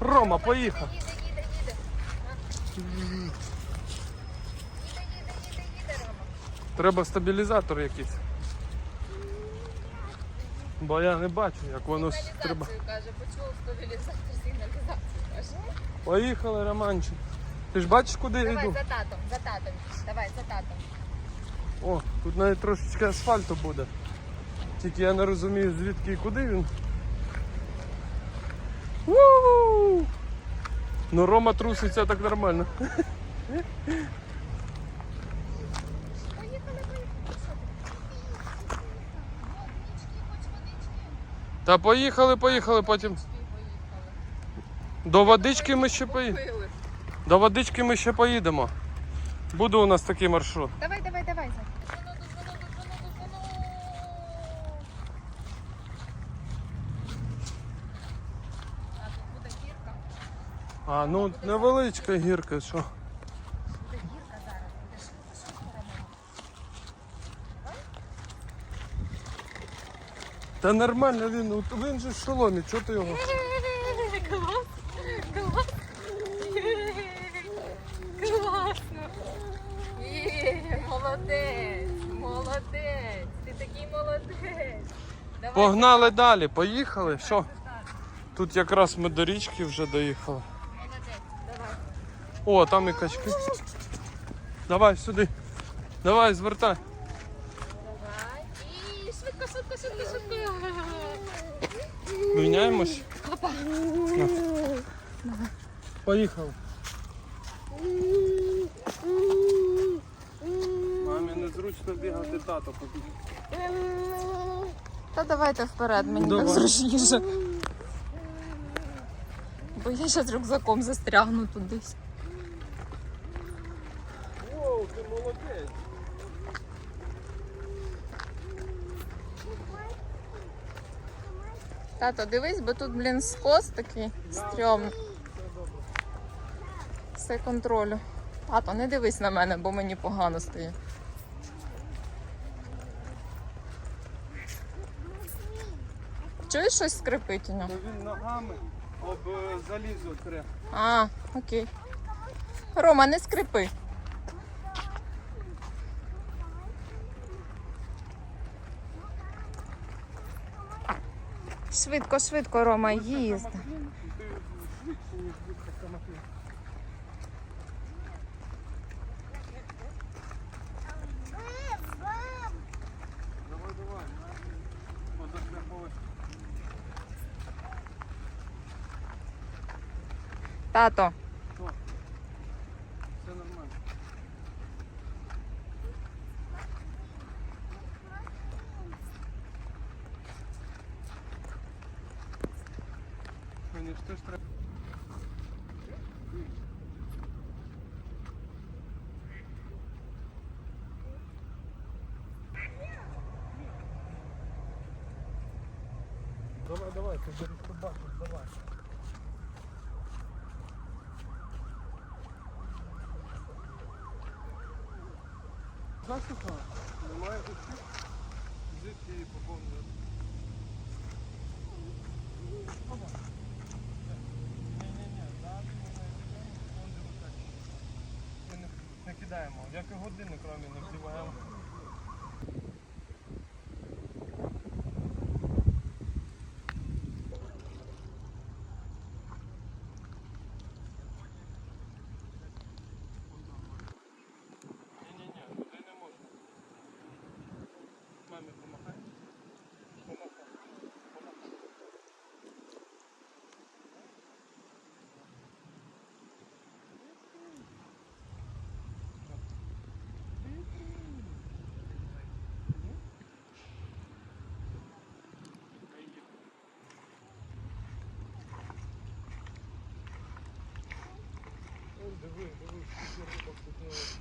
Рома, поїхав. Треба стабілізатор якийсь. Бо я не бачу, як воно треба. Каже, почув стабілізацію, сигналізацію каже. Поїхали, Романчик. Ти ж бачиш, куди я Давай йду? за татом, за татом. Давай, за татом. О, тут навіть трошечки асфальту буде. Тільки я не розумію, звідки і куди він. у Ну Рома труситься так нормально. Та поїхали, поїхали, потім. До водички ми ще поїдемо. До водички ми ще поїдемо. Буде у нас такий маршрут. Давай, давай, давай. Зай. Дозвону, дозвону, дозвону, дозвону. А тут буде гірка. А, ну невеличка гірка, що. Та нормально він, от він же в шоломі, чого ти його? Клас, клас. Класно. Є, молодець, молодець. Ти такий молодець. Давай. Погнали далі, поїхали. Що? Тут якраз ми до річки вже доїхали. О, там і качки. Давай сюди. Давай, звертай. Давай. І швидко, швидко, швидко, швидко. Міняємось. На. Поїхали. Мамі незручно бігати тато побіг. Та давайте вперед, мені Давай. так зручніше. Бо я зараз рюкзаком застрягну тудись. Воу, ти молодець. Тато, дивись, бо тут, блін, скос такий стрьомний. Все контролю. Тато, не дивись на мене, бо мені погано стає. Чуєш щось скрипить у нього? Він ногами об е, залізо тре. А, окей. Рома, не скрипи. Швидко, швидко, Рома, їзд. Тато, Все нормально. Мені ж теж треба. Давай, давай, ти вже побачиш, давай. Засуха, немає усіх, звідки її поповнювати. Ні-ні-ні, далі ми не не кидаємо, як і години, рамі не вдіваємо. Диви, диви, скільки рибок тут. е,